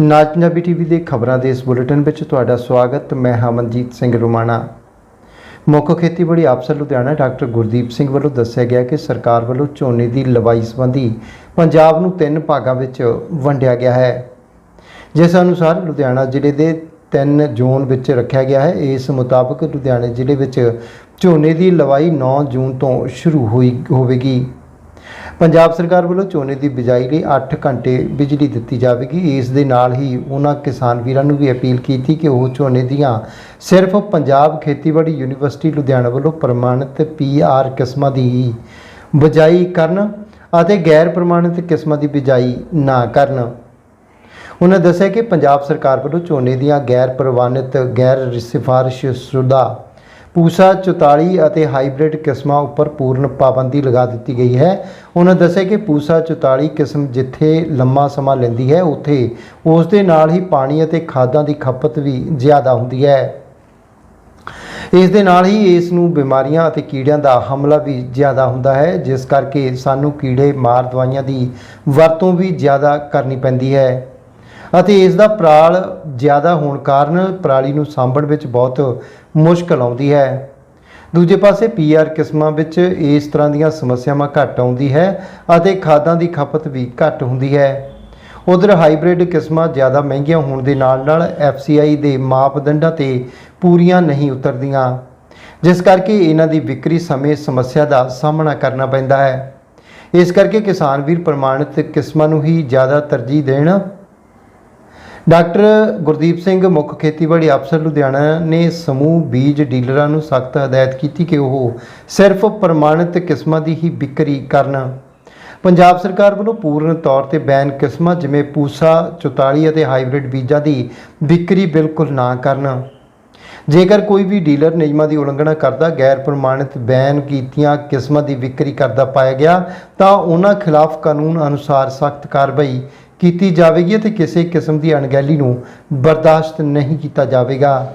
ਨਾਜ Punjabi TV ਦੇ ਖਬਰਾਂ ਦੇ ਇਸ ਬੁਲੇਟਿਨ ਵਿੱਚ ਤੁਹਾਡਾ ਸਵਾਗਤ, ਮੈਂ ਹਮਨਜੀਤ ਸਿੰਘ ਰੁਮਾਣਾ। ਮੁੱਖ ਖੇਤੀਬਾੜੀ ਅਫਸਰ ਲੁਧਿਆਣਾ ਡਾਕਟਰ ਗੁਰਦੀਪ ਸਿੰਘ ਵੱਲੋਂ ਦੱਸਿਆ ਗਿਆ ਕਿ ਸਰਕਾਰ ਵੱਲੋਂ ਝੋਨੇ ਦੀ ਲਵਾਈ ਸੰਬੰਧੀ ਪੰਜਾਬ ਨੂੰ ਤਿੰਨ ਭਾਗਾਂ ਵਿੱਚ ਵੰਡਿਆ ਗਿਆ ਹੈ। ਜਿਸ ਅਨੁਸਾਰ ਲੁਧਿਆਣਾ ਜ਼ਿਲ੍ਹੇ ਦੇ ਤਿੰਨ ਜ਼ੋਨ ਵਿੱਚ ਰੱਖਿਆ ਗਿਆ ਹੈ। ਇਸ ਮੁਤਾਬਕ ਲੁਧਿਆਣਾ ਜ਼ਿਲ੍ਹੇ ਵਿੱਚ ਝੋਨੇ ਦੀ ਲਵਾਈ 9 ਜੂਨ ਤੋਂ ਸ਼ੁਰੂ ਹੋਈ, ਹੋਵੇਗੀ। ਪੰਜਾਬ ਸਰਕਾਰ ਵੱਲੋਂ ਝੋਨੇ ਦੀ ਬਿਜਾਈ ਲਈ 8 ਘੰਟੇ ਬਿਜਲੀ ਦਿੱਤੀ ਜਾਵੇਗੀ। ਇਸ ਦੇ ਨਾਲ ਹੀ ਉਹਨਾਂ ਕਿਸਾਨ ਵੀਰਾਂ ਨੂੰ ਵੀ ਅਪੀਲ ਕੀਤੀ ਕਿ ਉਹ ਝੋਨੇ ਦੀਆਂ ਸਿਰਫ ਪੰਜਾਬ ਖੇਤੀਬਾੜੀ ਯੂਨੀਵਰਸਿਟੀ ਲੁਧਿਆਣਾ ਵੱਲੋਂ ਪ੍ਰਮਾਣਿਤ ਪੀਆਰ ਕਿਸਮਾਂ ਦੀ ਹੀ ਬਿਜਾਈ ਕਰਨ ਅਤੇ ਗੈਰ ਪ੍ਰਮਾਣਿਤ ਕਿਸਮਾਂ ਦੀ ਬਿਜਾਈ ਨਾ ਕਰਨ। ਉਹਨਾਂ ਦੱਸਿਆ ਕਿ ਪੰਜਾਬ ਸਰਕਾਰ ਵੱਲੋਂ ਝੋਨੇ ਦੀਆਂ ਗੈਰ ਪ੍ਰਵਾਨਿਤ, ਗੈਰ ਸਿਫਾਰਿਸ਼ਸ਼ੁਦਾ ਪੂਸਾ 44 ਅਤੇ ਹਾਈਬ੍ਰਿਡ ਕਿਸਮਾਂ ਉੱਪਰ ਪੂਰਨ ਪਾਬੰਦੀ ਲਗਾ ਦਿੱਤੀ ਗਈ ਹੈ। ਉਹਨਾਂ ਦੱਸਿਆ ਕਿ ਪੂਸਾ 44 ਕਿਸਮ ਜਿੱਥੇ ਲੰਮਾ ਸਮਾਂ ਲੈਂਦੀ ਹੈ, ਉੱਥੇ ਉਸ ਦੇ ਨਾਲ ਹੀ ਪਾਣੀ ਅਤੇ ਖਾਦਾਂ ਦੀ ਖਪਤ ਵੀ ਜ਼ਿਆਦਾ ਹੁੰਦੀ ਹੈ। ਇਸ ਦੇ ਨਾਲ ਹੀ ਇਸ ਨੂੰ ਬਿਮਾਰੀਆਂ ਅਤੇ ਕੀੜਿਆਂ ਦਾ ਹਮਲਾ ਵੀ ਜ਼ਿਆਦਾ ਹੁੰਦਾ ਹੈ, ਜਿਸ ਕਰਕੇ ਸਾਨੂੰ ਕੀੜੇ, ਮਾਰ, ਦਵਾਈਆਂ ਦੀ ਵਰਤੋਂ ਵੀ ਜ਼ਿਆਦਾ ਕਰਨੀ ਪੈਂਦੀ ਹੈ। ਅਤੇ ਇਸ ਦਾ ਪਰਾਲ ਜ਼ਿਆਦਾ ਹੋਣ ਕਾਰਨ ਪਰਾਲੀ ਨੂੰ ਸਾਂਭਣ ਵਿੱਚ ਬਹੁਤ ਮੁਸ਼ਕਲ ਆਉਂਦੀ ਹੈ। ਦੂਜੇ ਪਾਸੇ ਪੀਆਰ ਕਿਸਮਾਂ ਵਿੱਚ ਇਸ ਤਰ੍ਹਾਂ ਦੀਆਂ ਸਮੱਸਿਆਵਾਂ ਘੱਟ ਆਉਂਦੀ ਹੈ ਅਤੇ ਖਾਦਾਂ ਦੀ ਖਪਤ ਵੀ ਘੱਟ ਹੁੰਦੀ ਹੈ। ਉਧਰ ਹਾਈਬ੍ਰਿਡ ਕਿਸਮਾਂ ਜ਼ਿਆਦਾ ਮਹਿੰਗੀਆਂ ਹੋਣ ਦੇ ਨਾਲ ਨਾਲ ਐਫਸੀਆਈ ਦੇ ਮਾਪਦੰਡਾਂ ਤੇ ਪੂਰੀਆਂ ਨਹੀਂ ਉਤਰਦੀਆਂ, ਜਿਸ ਕਰਕੇ ਇਹਨਾਂ ਦੀ ਵਿਕਰੀ ਸਮੇਂ ਸਮੱਸਿਆ ਦਾ ਸਾਹਮਣਾ ਕਰਨਾ ਪੈਂਦਾ ਹੈ। ਇਸ ਕਰਕੇ ਕਿਸਾਨ ਵੀਰ ਪ੍ਰਮਾਣਿਤ ਕਿਸਮਾਂ ਨੂੰ ਹੀ ਜ਼ਿਆਦਾ ਤਰਜੀਹ ਦੇਣ ਡਾਕਟਰ ਗੁਰਦੀਪ ਸਿੰਘ, ਮੁੱਖ ਖੇਤੀਬਾੜੀ ਅਫਸਰ ਲੁਧਿਆਣਾ ਨੇ ਸਮੂਹ ਬੀਜ ਡੀਲਰਾਂ ਨੂੰ ਸਖਤ ਹਦਾਇਤ ਕੀਤੀ ਕਿ ਉਹ ਸਿਰਫ ਪ੍ਰਮਾਣਿਤ ਕਿਸਮਾਂ ਦੀ ਹੀ ਵਿਕਰੀ ਕਰਨ। ਪੰਜਾਬ ਸਰਕਾਰ ਵੱਲੋਂ ਪੂਰਨ ਤੌਰ ਤੇ ਬੈਨ ਕਿਸਮਾਂ ਜਿਵੇਂ ਪੂਸਾ 44 ਅਤੇ ਹਾਈਬ੍ਰਿਡ ਬੀਜਾਂ ਦੀ ਵਿਕਰੀ ਬਿਲਕੁਲ ਨਾ ਕਰਨ। ਜੇਕਰ ਕੋਈ ਵੀ ਡੀਲਰ ਨਿਯਮਾਂ ਦੀ ਉਲੰਘਣਾ ਕਰਦਾ, ਗੈਰ ਪ੍ਰਮਾਣਿਤ ਬੈਨ ਕੀਤੀਆਂ ਕਿਸਮਾਂ ਦੀ ਵਿਕਰੀ ਕਰਦਾ ਪਾਇਆ ਗਿਆ, ਤਾਂ ਉਹਨਾਂ ਖਿਲਾਫ ਕਾਨੂੰਨ ਅਨੁਸਾਰ ਸਖਤ ਕਾਰਵਾਈ ਕੀਤੀ ਜਾਵੇਗੀ ਅਤੇ ਕਿਸੇ ਕਿਸਮ ਦੀ ਅਣਗਹਿਲੀ ਨੂੰ ਬਰਦਾਸ਼ਤ ਨਹੀਂ ਕੀਤਾ ਜਾਵੇਗਾ।